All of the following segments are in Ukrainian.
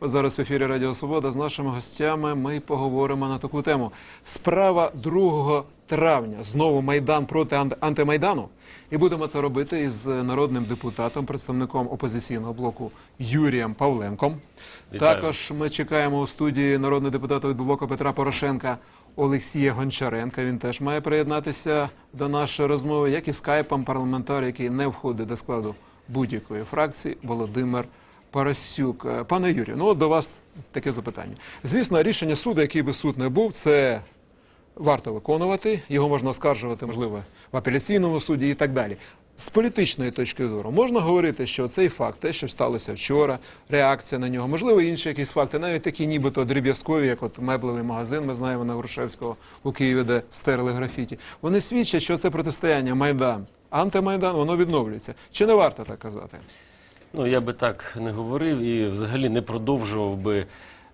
От зараз в ефірі Радіо Свобода з нашими гостями ми поговоримо на таку тему. Справа 2 травня. Знову Майдан проти анти- антимайдану. І будемо це робити із народним депутатом, представником опозиційного блоку Юрієм Павленком. Вітаю. Також ми чекаємо у студії народного депутата від блоку Петра Порошенка Олексія Гончаренка. Він теж має приєднатися до нашої розмови, як і скайпом парламентар, який не входить до складу будь-якої фракції, Володимир Парасюк. Е, Пане Юрію, ну от до вас таке запитання. Звісно, рішення суду, який би суд не був, це варто виконувати. Його можна оскаржувати, можливо, в апеляційному суді і так далі. З політичної точки зору можна говорити, що цей факт, те, що сталося вчора, реакція на нього, можливо, інші якісь факти, навіть такі, нібито дріб'язкові, як от меблевий магазин, ми знаємо на Грушевського у Києві, де стерли графіті. Вони свідчать, що це протистояння Майдан, антимайдан, воно відновлюється. Чи не варто так казати? Ну, я би так не говорив і взагалі не продовжував би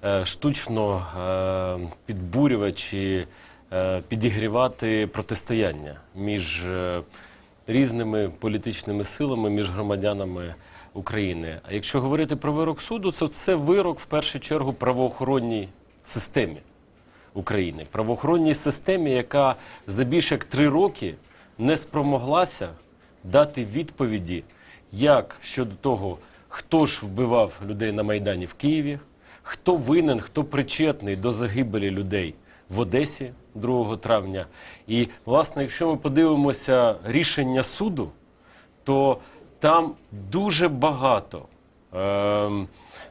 е, штучно е, підбурювати чи е, підігрівати протистояння між е, різними політичними силами, між громадянами України. А якщо говорити про вирок суду, то це вирок в першу чергу правоохоронній системі України, правоохоронній системі, яка за більше як три роки не спромоглася дати відповіді, як щодо того, хто ж вбивав людей на Майдані в Києві, хто винен, хто причетний до загибелі людей в Одесі 2 травня. І, власне, якщо ми подивимося рішення суду, то там дуже багато е,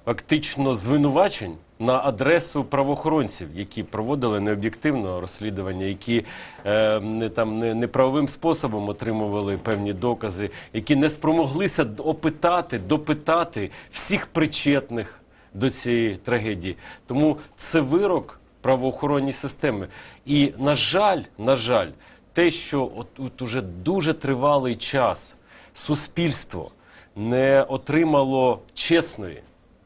фактично звинувачень на адресу правоохоронців, які проводили необ'єктивне розслідування, які ем, не там не, неправовим способом отримували певні докази, які не спромоглися опитати, допитати всіх причетних до цієї трагедії. Тому це вирок правоохоронній системи. І на жаль, на жаль, те, що от, от уже дуже тривалий час суспільство не отримало чесної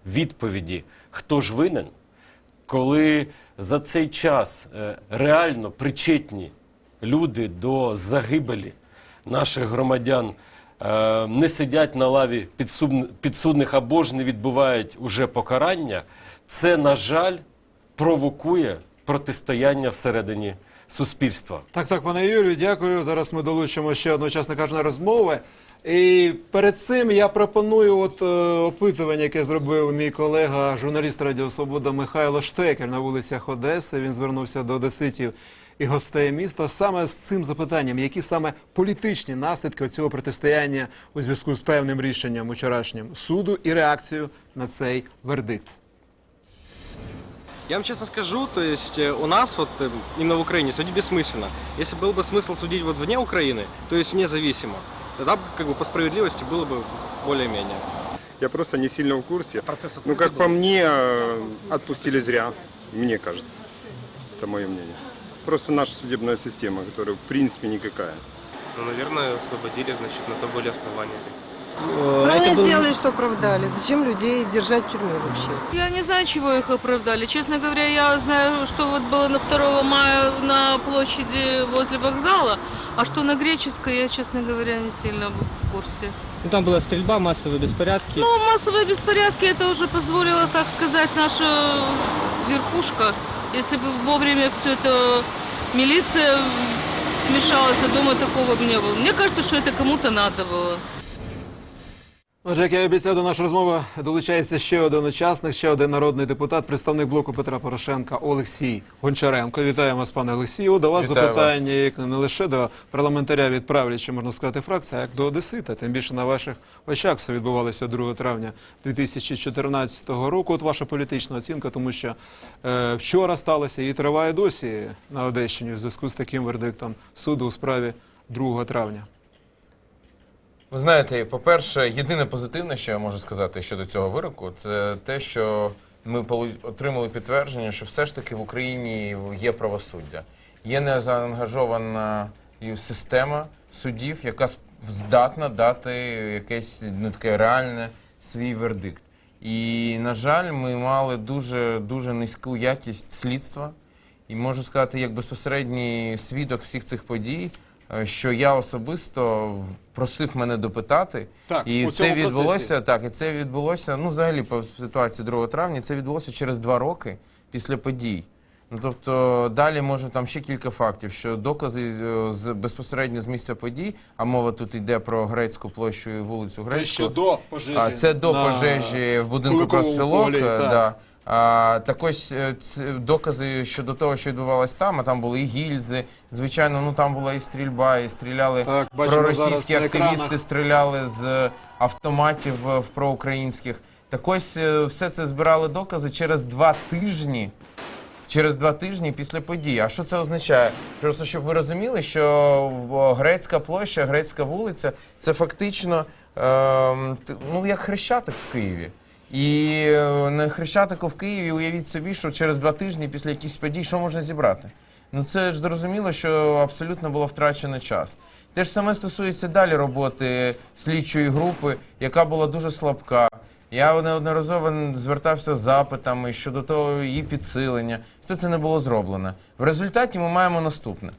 відповіді, хто ж винен, коли за цей час е, реально причетні люди до загибелі наших громадян е, не сидять на лаві підсудних або ж не відбувають уже покарання, це, на жаль, провокує протистояння всередині суспільства. Так, так, пане Юрію, дякую. Зараз ми долучимо ще одну учасника розмови. І перед цим я пропоную от е, опитування, яке зробив мій колега, журналіст Радіо Свобода Михайло Штекер на вулицях Одеси. Він звернувся до одеситів і гостей міста саме з цим запитанням, які саме політичні наслідки цього протистояння у зв'язку з певним рішенням вчорашнім суду і реакцією на цей вердикт. Я вам честно скажу, то есть э, у нас вот э, именно в Украине судить бессмысленно. Если был бы смысл судить вот вне Украины, то есть независимо, тогда как бы по справедливости было бы более-менее. Я просто не сильно в курсе. Процесс Ну, как по мне, э, отпустили зря, мне кажется. Это мое мнение. Просто наша судебная система, которая в принципе никакая. Ну, наверное, освободили, значит, на то были основания. Правильно сделали, что оправдали. Зачем людей держать в тюрьме вообще? Я не знаю, чего их оправдали. Честно говоря, я знаю, что вот было на 2 мая на площади возле вокзала, а что на Греческой, я, честно говоря, не сильно в курсе. Ну, там была стрельба, массовые беспорядки. Ну, массовые беспорядки, это уже позволила, так сказать, наша верхушка. Если бы вовремя все это милиция вмешалась, я думаю, такого бы не было. Мне кажется, что это кому-то надо было. Отже, як я обіцяв до нашої розмови, долучається ще один учасник, ще один народний депутат, представник блоку Петра Порошенка Олексій Гончаренко. Вітаємо вас, пане Олексію. До вас Вітаю запитання як не лише до парламентаря від правлячої, можна сказати, фракції, а як до Одесита. Тим більше на ваших очах все відбувалося 2 травня 2014 року. От ваша політична оцінка, тому що е, вчора сталося і триває досі на Одещині в зв'язку з таким вердиктом суду у справі 2 травня. Ви знаєте, по-перше, єдине позитивне, що я можу сказати щодо цього вироку, це те, що ми отримали підтвердження, що все ж таки в Україні є правосуддя. Є незаангажована система судів, яка здатна дати якесь ну, таке реальне свій вердикт. І, на жаль, ми мали дуже дуже низьку якість слідства. І можу сказати, як безпосередній свідок всіх цих подій, що я особисто просив мене допитати. Так, і це відбулося процесі. так. І це відбулося. Ну, взагалі, по ситуації 2 травня, це відбулося через два роки після подій. Ну тобто далі може там ще кілька фактів, що докази е, з безпосередньо з місця подій, а мова тут йде про грецьку площу і вулицю Це Грецьку. ще до пожежі. А це до на пожежі в будинку е, так. Да. А, так ось е, ц- докази щодо того, що відбувалось там, а там були і гільзи. Звичайно, ну там була і стрільба, і стріляли Так, бачимо зараз проросійські на активісти, екранах. стріляли з автоматів е, в проукраїнських. Так ось е, все це збирали докази через два тижні. Через два тижні після події. А що це означає? Просто щоб ви розуміли, що в- грецька площа, грецька вулиця це фактично т- ну, як хрещатик в Києві. І е, на хрещатику в Києві уявіть собі, що через два тижні після якихось подій що можна зібрати? Ну це ж зрозуміло, що абсолютно було втрачено час. Те ж саме стосується далі роботи слідчої групи, яка була дуже слабка. Я неодноразово звертався з запитами щодо того її підсилення. Все це не було зроблено. В результаті ми маємо наступне: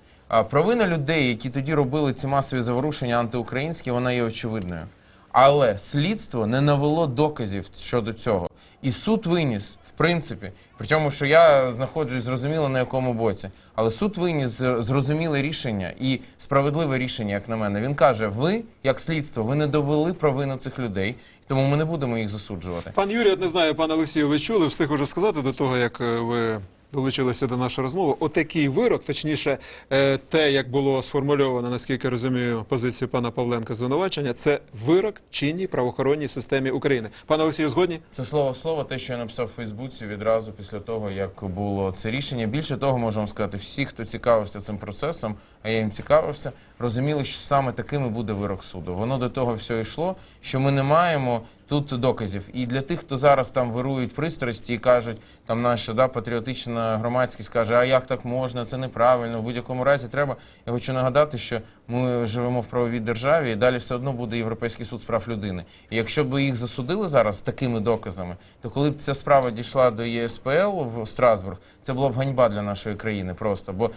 провина людей, які тоді робили ці масові заворушення антиукраїнські, вона є очевидною. Але слідство не навело доказів щодо цього. І суд виніс, в принципі, причому, що я знаходжусь зрозуміло на якому боці. Але суд виніс зрозуміле рішення і справедливе рішення, як на мене. Він каже: ви, як слідство, ви не довели провину цих людей, тому ми не будемо їх засуджувати. Пан Юрій, от не знаю, пан Олексію, ви чули, встиг уже сказати до того, як е, ви долучилися до нашої розмови. Отакий вирок, точніше, е, те, як було сформульовано, наскільки розумію, позицію пана Павленка звинувачення, це вирок чинній правоохоронній системі України. Пане Олексію, згодні? Це слово слово, те, що я написав у Фейсбуці відразу після того, як було це рішення. Більше того, можу вам сказати, всі, хто цікавився цим процесом, а я їм цікавився, розуміли, що саме таким і буде вирок суду. Воно до того все йшло, що ми не маємо тут доказів. І для тих, хто зараз там вирують пристрасті і кажуть, там наша да, патріотична громадськість каже, а як так можна, це неправильно. В будь-якому разі треба. Я хочу нагадати, що ми живемо в правовій державі, і далі все одно буде Європейський суд з прав людини. І якщо б їх засудили зараз такими доказами, то коли б ця справа дійшла до ЄСПЛ в Страсбург, це була б ганьба для нашої країни просто. Бо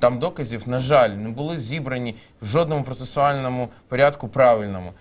там доказів, на жаль, не були зібрані в жодному процесуальному порядку правильному.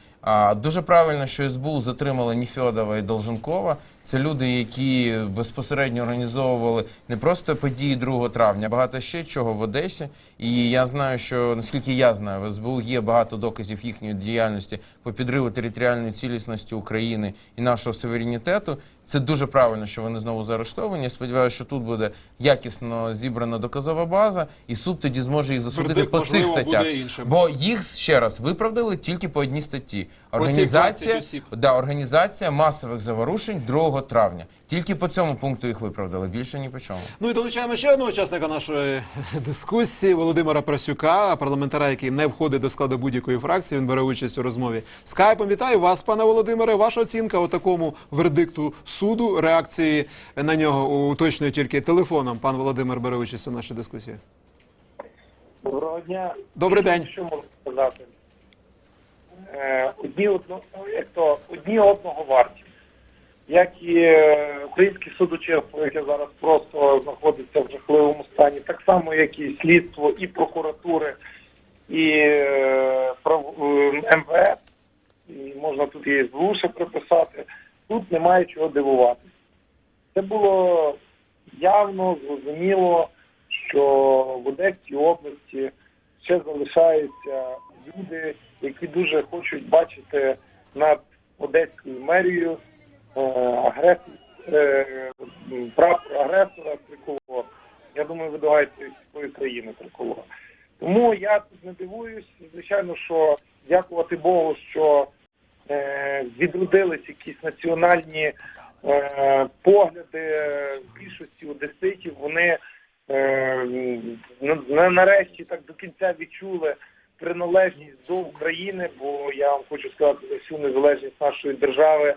Дуже правильно, що СБУ затримали Ніфьодова і Долженкова. Це люди, які безпосередньо організовували не просто події 2 травня, а багато ще чого в Одесі. І я знаю, що наскільки я знаю, в СБУ є багато доказів їхньої діяльності по підриву територіальної цілісності України і нашого суверенітету. Це дуже правильно, що вони знову заарештовані. Сподіваюся, що тут буде якісно зібрана доказова база, і суд тоді зможе їх засудити Вердикт, по цих можливо, статтях. Бо їх ще раз виправдали тільки по одній статті. Організація, 20 да, організація масових заворушень 2 травня. Тільки по цьому пункту їх виправдали. Більше ні по чому. Ну і долучаємо ще одного учасника нашої дискусії Володимира Просюка, парламентара, який не входить до складу будь-якої фракції. Він бере участь у розмові. Скайпом вітаю вас, пане Володимире. Ваша оцінка у такому вердикту суду, реакції на нього уточнює тільки телефоном. Пан Володимир бере участь у нашій дискусії. Доброго дня. Добрий день. Що можу сказати? Е, одні, одно, як то, одні одного варті. Як і е, український судочинство, яке зараз просто знаходиться в жахливому стані, так само, як і слідство, і прокуратури, і е, прав, МВС, і можна тут і СБУ ще приписати. Тут немає чого дивуватися. Це було явно зрозуміло, що в Одеській області ще залишаються люди, які дуже хочуть бачити над Одеською мерією е, е, прапор агресора триколор. Я думаю, ви догаєте свою країну триколор. Тому я тут не дивуюсь. Звичайно, що дякувати Богу, що е, відродились якісь національні погляди більшості одеситів. Вони е, на- на- нарешті так до кінця відчули приналежність до України, бо я вам хочу сказати за всю незалежність нашої держави,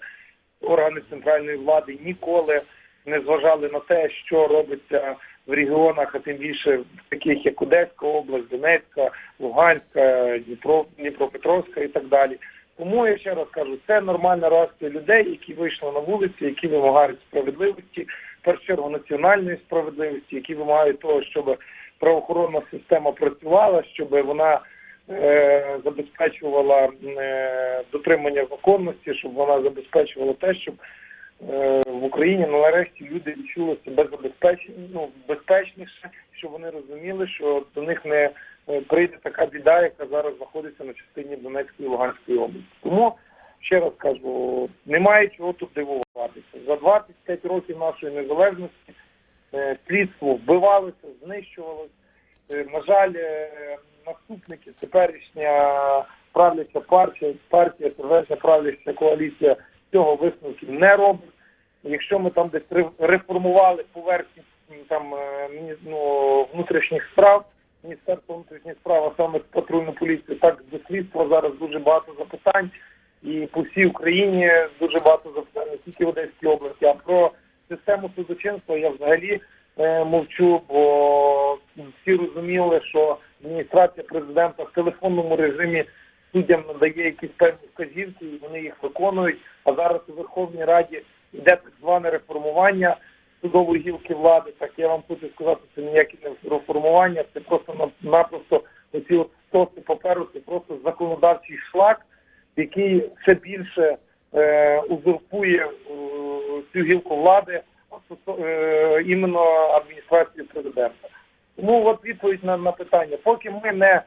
органи центральної влади ніколи не зважали на те, що робиться в регіонах, а тим більше в таких як Одеська область, Донецька, Луганська, Дніпро, Дніпропетровська і так далі. Тому я ще раз кажу, це нормальна реакція людей, які вийшли на вулиці, які вимагають справедливості, в першу чергу національної справедливості, які вимагають того, щоб правоохоронна система працювала, щоб вона забезпечувала е, дотримання законності, щоб вона забезпечувала те, щоб е, в Україні ну, нарешті люди відчули себе ну, безпечніше, щоб вони розуміли, що до них не е, прийде така біда, яка зараз знаходиться на частині Донецької і Луганської області. Тому ще раз кажу, немає чого тут дивуватися. За 25 років нашої незалежності е, слідство вбивалося, знищувалося. Е, На жаль, е, наступники, теперішня правляча партія, партія, теперішня правляча коаліція цього висновків не робить. Якщо ми там десь ре- реформували поверхні там е, ну, внутрішніх справ, Міністерство внутрішніх справ, а саме патрульну поліцію, так до слідства зараз дуже багато запитань. І по всій Україні дуже багато запитань, не тільки в Одеській області, а про систему судочинства я взагалі мовчу, бо всі розуміли, що адміністрація президента в телефонному режимі суддям надає якісь певні вказівки, і вони їх виконують. А зараз у Верховній Раді йде так зване реформування судової гілки влади. Так я вам хочу сказати, це ніяке не реформування, це просто напросто оці от стоси паперу, це просто законодавчий шлак, який все більше е, узурпує е, цю гілку влади е, іменно адміністрації президента. Тому от відповідь на, на питання. Поки ми не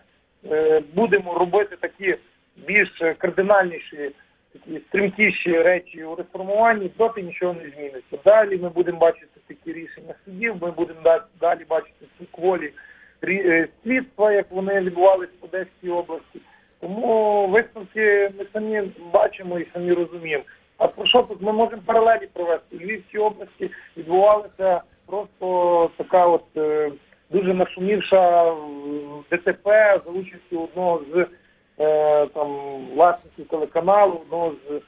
е, будемо робити такі більш кардинальніші, такі стрімкіші речі у реформуванні, доти нічого не зміниться. Далі ми будемо бачити такі рішення судів, ми будемо далі бачити ці кволі е, слідства, як вони відбувалися в Одеській області. Тому висновки ми самі бачимо і самі розуміємо. А про що тут ми можемо паралелі провести? У Львівській області відбувалася просто така от е, дуже нашумівша ДТП за участю одного з е, там власників телеканалу, одного з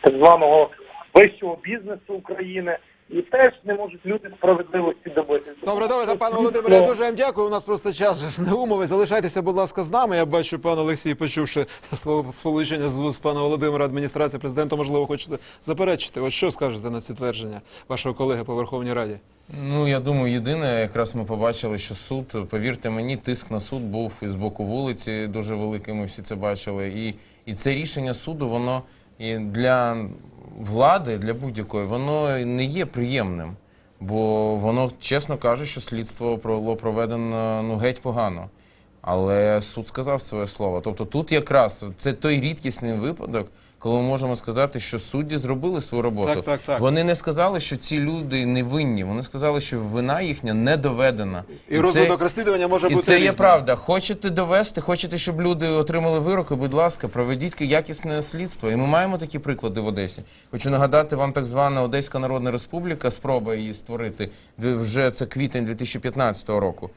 так званого вищого бізнесу України. І теж не можуть люди справедливості добитися. Добре, добре, та пане Володимире, я дуже вам дякую. У нас просто час же не умови. Залишайтеся, будь ласка, з нами. Я бачу, пан Олексій, почувши слово сполучення з вуст пана Володимира, адміністрації президента, можливо, хочете заперечити. От що скажете на ці твердження вашого колеги по Верховній Раді? Ну, я думаю, єдине, якраз ми побачили, що суд, повірте мені, тиск на суд був із боку вулиці дуже великий, ми всі це бачили. І, і це рішення суду, воно і для влади, для будь-якої, воно не є приємним. Бо воно чесно каже, що слідство було проведено ну, геть погано. Але суд сказав своє слово. Тобто тут якраз це той рідкісний випадок, коли ми можемо сказати, що судді зробили свою роботу. Так, так, так. Вони не сказали, що ці люди не винні. Вони сказали, що вина їхня не доведена. І, розвиток розслідування може і бути це є правда. Хочете довести, хочете, щоб люди отримали вироки, будь ласка, проведіть якісне слідство. І ми маємо такі приклади в Одесі. Хочу нагадати вам так звана Одеська Народна Республіка, спроба її створити вже це квітень 2015 року.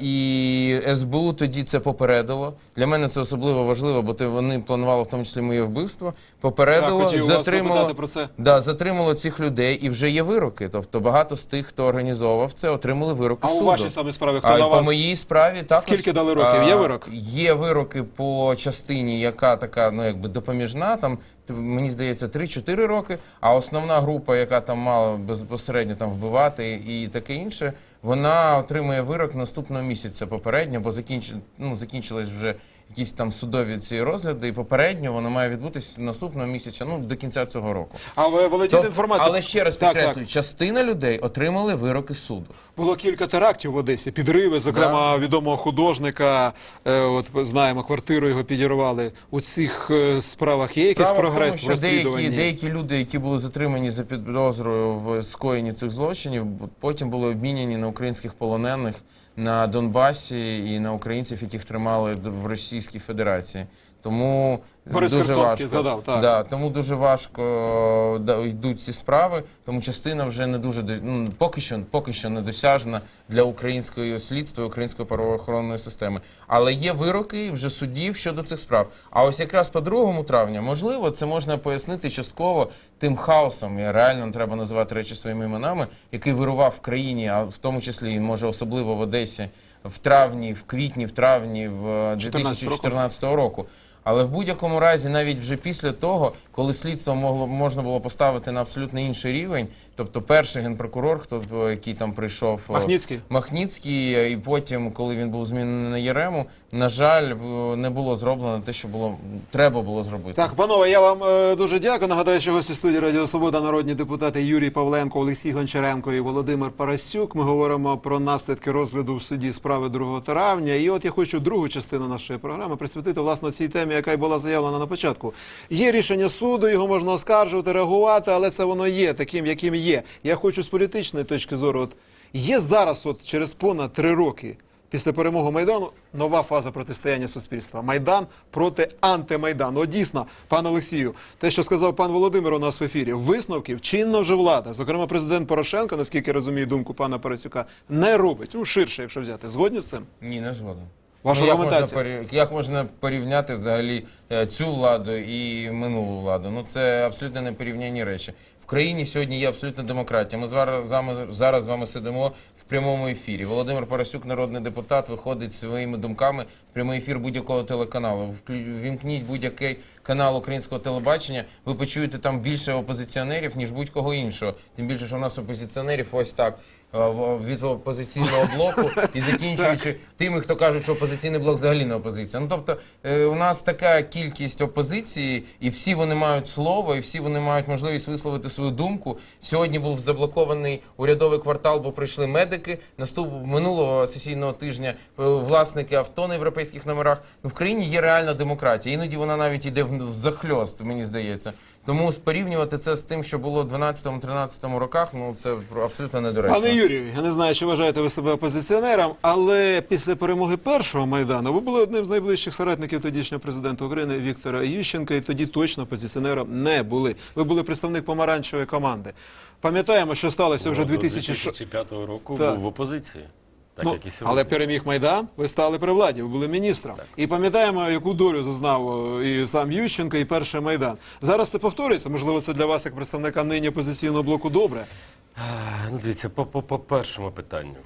І СБУ тоді це попередило. Для мене це особливо важливо, бо вони планували в тому числі моє вбивство. Попередило, Так, затримало, про це. Да, затримало цих людей, і вже є вироки. Тобто багато з тих, хто організовував це, отримали вироки А у суду. вашій саме справі хто А на по вас? моїй справі також Скільки дали років? Є а, вирок? Є вироки по частині, яка така, ну якби допоміжна. Там мені здається 3-4 роки. А основна група, яка там мала безпосередньо там вбивати і таке інше, вона отримує вирок наступного місяця попередньо, бо закінч... ну, закінчилась вже якісь там судові ці розгляди, і попередньо воно має відбутися наступного місяця, ну до кінця цього року. А ви володієте Тобто- інформацією? але ще раз Так, підкреслюю, так. частина людей отримали вироки суду. Було кілька терактів в Одесі, підриви, зокрема відомого художника. Е, от знаємо, квартиру його підірвали. У цих е, справах є якийсь Справа в прогрес тому, в що розслідуванні? деякі, деякі люди, які були затримані за підозрою в скоєнні цих злочинів, потім були обміняні на українських полонених на Донбасі і на українців, яких тримали в Російській Федерації. Тому Борис дуже Херсонський важко. згадав, так. Да, тому дуже важко да, йдуть ці справи, тому частина вже не дуже до- ну, поки що, поки що недосяжна для українського слідства, і української правоохоронної системи. Але є вироки вже судів щодо цих справ. А ось якраз по 2 травня, можливо, це можна пояснити частково тим хаосом, і реально треба називати речі своїми іменами, який вирував в країні, а в тому числі і може особливо в Одесі в травні, в квітні, в травні в е, 14 року. 2014 року. Але в будь-якому разі, навіть вже після того, коли слідство могло можна було поставити на абсолютно інший рівень, тобто перший генпрокурор, хто е, який там прийшов е, Махніцький. Махніцький, і потім, коли він був змінений на Єрему, на жаль, не було зроблено те, що було треба було зробити. Так, панове, я вам е, дуже дякую. Нагадаю, що гості студії Радіо Свобода, народні депутати Юрій Павленко, Олексій Гончаренко і Володимир Парасюк. Ми говоримо про наслідки розгляду в суді справи 2 травня. І от я хочу другу частину нашої програми присвятити власне цій темі, яка й була заявлена на початку. Є рішення суду, його можна оскаржувати, реагувати, але це воно є таким, яким є. Я хочу з політичної точки зору. От є зараз, от через понад три роки. Після перемоги Майдану нова фаза протистояння суспільства. Майдан проти антимайдану. Дійсно, пан Олексію, те, що сказав пан Володимир у нас в ефірі, висновків чинна вже влада, зокрема президент Порошенко, наскільки я розумію думку пана Парасюка, не робить. Ну, ширше, якщо взяти. Згодні з цим? Ні, не згоден. Ваша Ну, як, можна як можна порівняти взагалі е, цю владу і минулу владу? Ну це абсолютно непорівняні речі. Країні сьогодні є абсолютна демократія. Ми зараз з вами, сидимо в прямому ефірі. Володимир Парасюк, народний депутат, виходить своїми думками в прямий ефір будь-якого телеканалу. Вімкніть будь-який канал українського телебачення. Ви почуєте там більше опозиціонерів ніж будь-кого іншого. Тим більше, що у нас опозиціонерів ось так. е, Від опозиційного блоку і закінчуючи тими, хто кажуть, що опозиційний блок взагалі не опозиція. Ну тобто е, у нас така кількість опозиції, і всі вони мають слово, і всі вони мають можливість висловити свою думку. Сьогодні був заблокований урядовий квартал, бо прийшли медики. Наступ минулого сесійного тижня е, власники авто на європейських номерах. Ну в країні є реальна демократія. Іноді вона навіть іде в захльост, мені здається. Тому порівнювати це з тим, що було в 12-13 роках, ну це абсолютно недоречно. Пане Юрію, я не знаю, чи вважаєте ви себе опозиціонером, але після перемоги першого майдану ви були одним з найближчих соратників тодішнього президента України Віктора Ющенка, і тоді точно опозиціонером не були. Ви були представник помаранчевої команди. Пам'ятаємо, що сталося вже До 2006 2005 року Так. був в опозиції. Так, Ну, як і сьогодні. але переміг Майдан, ви стали при владі, ви були міністром. І пам'ятаємо, яку долю зазнав і сам Ющенко, і перший Майдан. Зараз це повторюється. Можливо, це для вас, як представника нині опозиційного блоку, добре. Ну, дивіться, по, по, по першому питанню.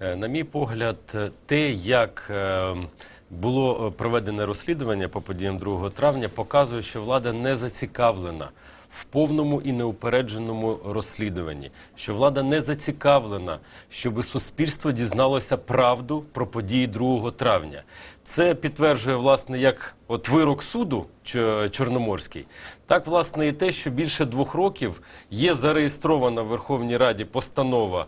Е, На мій погляд, те, як е, було е, проведене розслідування по подіям 2 травня, показує, що влада не зацікавлена в повному і неупередженому розслідуванні, що влада не зацікавлена, щоб суспільство дізналося правду про події 2 травня. Це підтверджує власне як от вирок суду Чорноморський, так власне і те, що більше двох років є зареєстрована в Верховній Раді постанова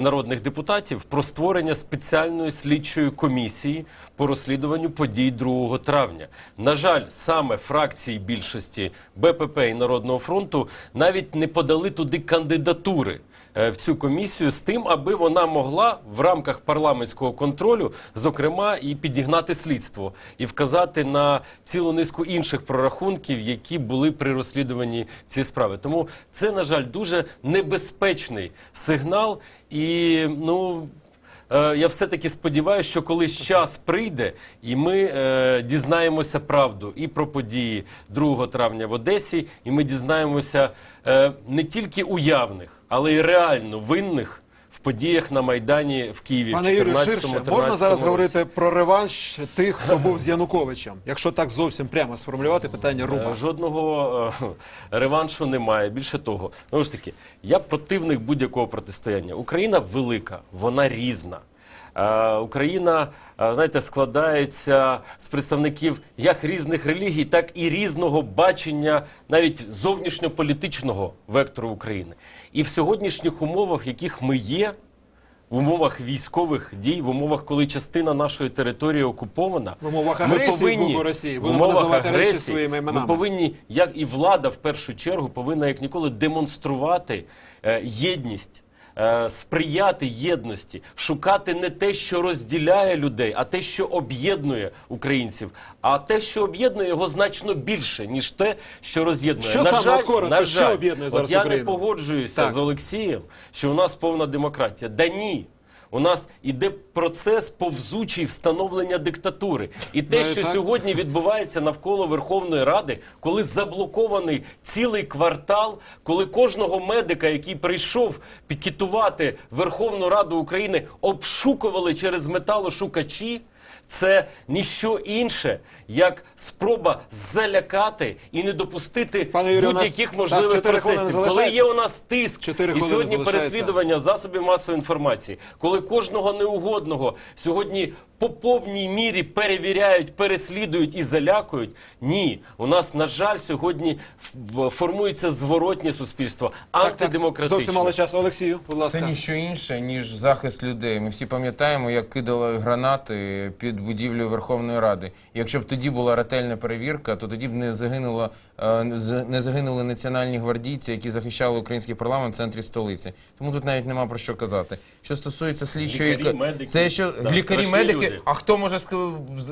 народних депутатів про створення спеціальної слідчої комісії по розслідуванню подій 2 травня. На жаль, саме фракції більшості БПП і Народного фронту навіть не подали туди кандидатури е, в цю комісію з тим, аби вона могла в рамках парламентського контролю, зокрема, і підігнати слідство і вказати на цілу низку інших прорахунків, які були при розслідуванні цієї справи. Тому це, на жаль, дуже небезпечний сигнал. І ну. Е, Я все-таки сподіваюся, що колись час прийде, і ми е, дізнаємося правду і про події 2 травня в Одесі, і ми дізнаємося е, не тільки уявних, але й реально винних в подіях на Майдані в Києві Пане в Юрію, 14-13 ширше можна зараз говорити про реванш тих, хто був з Януковичем, якщо так зовсім прямо сформулювати питання руба. Е, Жодного е, реваншу немає. Більше того, ну ж таки, я противник будь-якого протистояння. Україна велика, вона різна. Е, Україна, е, знаєте, складається з представників як різних релігій, так і різного бачення навіть зовнішньополітичного вектору України. І в сьогоднішніх умовах, в яких ми є, в умовах військових дій, в умовах, коли частина нашої території окупована, В умовах ми агресії з повинні боку Росії. в Будемо умовах називати речі своїми іменами. Ми повинні, як і влада в першу чергу, повинна як ніколи демонструвати е, єдність. Е, Сприяти єдності, шукати не те, що розділяє людей, а те, що об'єднує українців. А те, що об'єднує його значно більше, ніж те, що роз'єднує. Що на саме, жаль, коротко, на що об'єднує зараз от я Україну? не погоджуюся Так. з Олексієм, що у нас повна демократія. Да ні. У нас іде процес повзучий встановлення диктатури, і те, Ну, що сьогодні відбувається навколо Верховної Ради, коли заблокований цілий квартал, коли кожного медика, який прийшов пікетувати Верховну Раду України, обшукували через металошукачі. Це ніщо інше, як спроба залякати і не допустити будь-яких можливих так, процесів. Коли є у нас тиск Чотири і сьогодні переслідування засобів масової інформації, коли кожного неугодного сьогодні по повній мірі перевіряють, переслідують і залякують. Ні, у нас на жаль сьогодні формується зворотнє суспільство, антидемократичне. Зовсім мало часу. Олексію, будь ласка. Це ніщо інше, ніж захист людей. Ми всі пам'ятаємо, як кидали гранати під будівлею Верховної Ради. Якщо б тоді була ретельна перевірка, то тоді б не загинуло не загинули національні гвардійці, які захищали український парламент в центрі столиці. Тому тут навіть нема про що казати. Що стосується слідчої Лікарі, медики. це що Да, лікарі, медики. люди. А хто може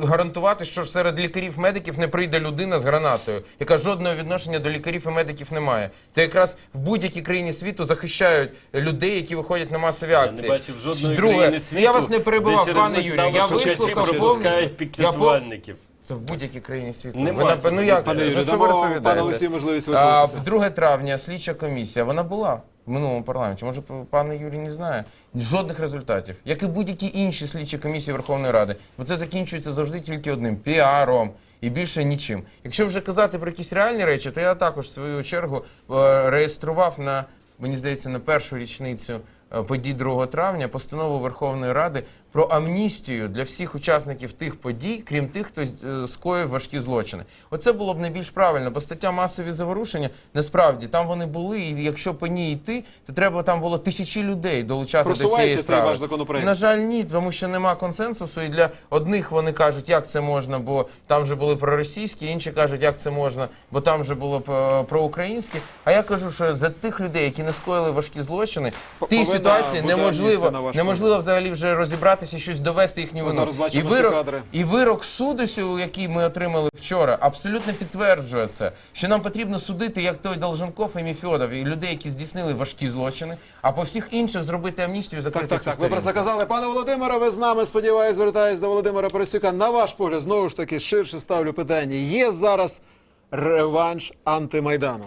гарантувати, що серед лікарів медиків не прийде людина з гранатою, яка жодного відношення до лікарів і медиків не має? Та якраз в будь-якій країні світу захищають людей, які виходять на масові Я акції. не бачив жодної Друге, країни світу, я вас не через пане Юрію. Я вислухав пропускають пікетувальників. Це в будь-якій країні світу. Нема напевно, цього. ну як Пане це? Юрію, Ну, що ви дамо розповідаєте? Олексію можливість А, висловитися. 2 травня слідча комісія, вона була в минулому парламенті. Може, пан Юрій не знає. Жодних результатів. Як і будь-які інші слідчі комісії Верховної Ради. Бо це закінчується завжди тільки одним піаром. І більше нічим. Якщо вже казати про якісь реальні речі, то я також в свою чергу е, реєстрував на мені здається на першу річницю подій 2 травня постанову Верховної Ради про амністію для всіх учасників тих подій, крім тих, хто е, скоїв важкі злочини. Оце було б найбільш правильно, бо стаття масові заворушення насправді там вони були, і якщо по ній йти, то треба там було тисячі людей долучати до цієї цей справи. ваш законопроект? На жаль, ні, тому що нема консенсусу. І для одних вони кажуть, як це можна, бо там вже були проросійські, інші кажуть, як це можна, бо там вже було е, проукраїнські. А я кажу, що за тих людей, які не скоїли важкі злочини, в ситуації бути неможливо, ваш неможливо взагалі вже розібратися, щось довести їхню Ми вину. зараз бачимо і ці вирок, кадри. і вирок суду, сю- який ми отримали вчора, абсолютно підтверджує це, що нам потрібно судити як той Долженков і Міфьодов, і людей, які здійснили важкі злочини, а по всіх інших зробити амністію і закрити так, цю так. Ви про це казали. Пане Володимире, ви з нами сподіваюсь, звертаюсь до Володимира Парасюка. На ваш погляд, знову ж таки, ширше ставлю питання. Є зараз реванш антимайдану?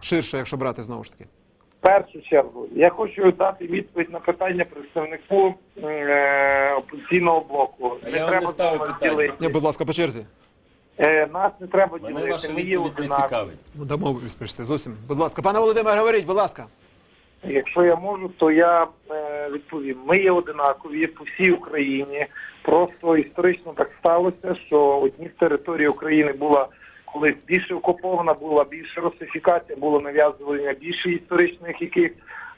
Ширше, якщо брати знову ж таки. В першу чергу я хочу дати відповідь на питання представнику е, опозиційного блоку. А я не ставив питання. ділити. Ні, будь ласка, по черзі. Е, нас не треба Мене ділити. Ми є не цікавить. Ну, Домовились, почти зовсім. Будь ласка, пане Володимире, говоріть, будь ласка. Якщо я можу, то я е, відповім. Ми є одинакові по всій Україні. Просто історично так сталося, що одні з територій України була колись більше окупована, була більше русифікація, було нав'язування більше історичних яких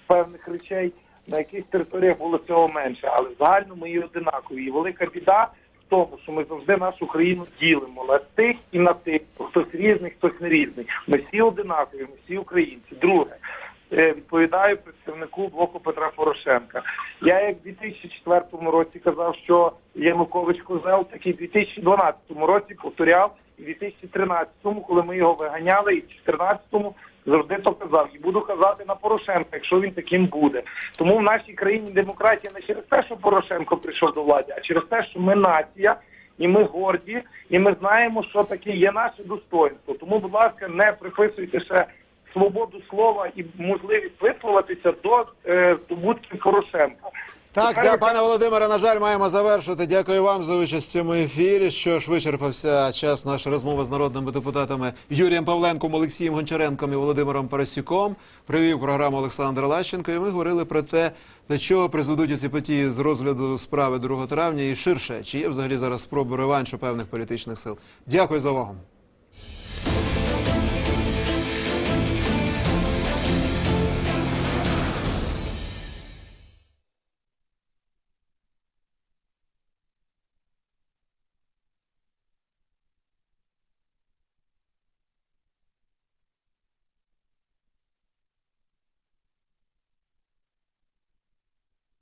певних речей. На яких територіях було цього менше, але загально ми є одинакові. І велика біда в тому, що ми завжди нашу країну ділимо на тих і на тих, хтось різний, хтось не різний. Ми всі одинакові, ми всі українці. Друге, е, відповідаю представнику блоку Петра Порошенка. Я як в 2004 році казав, що Янукович козел, так і в 2012 році повторяв, і в 2013, коли ми його виганяли, і в 2014 завжди то казав. І буду казати на Порошенка, якщо він таким буде. Тому в нашій країні демократія не через те, що Порошенко прийшов до влади, а через те, що ми нація. І ми горді, і ми знаємо, що таке є наше достоинство. Тому, будь ласка, не приписуйте ще свободу слова і можливість висловитися до е, здобутків Порошенка. Так, ви пане Володимире, на жаль, маємо завершити. Дякую вам за участь в цьому ефірі. Що ж, вичерпався час нашої розмови з народними депутатами Юрієм Павленком, Олексієм Гончаренком і Володимиром Парасюком. Привів програму Олександр Лащенко. І ми говорили про те, до чого призведуть ці події з розгляду справи 2 травня і ширше, чи є взагалі зараз спроби реваншу певних політичних сил. Дякую за увагу.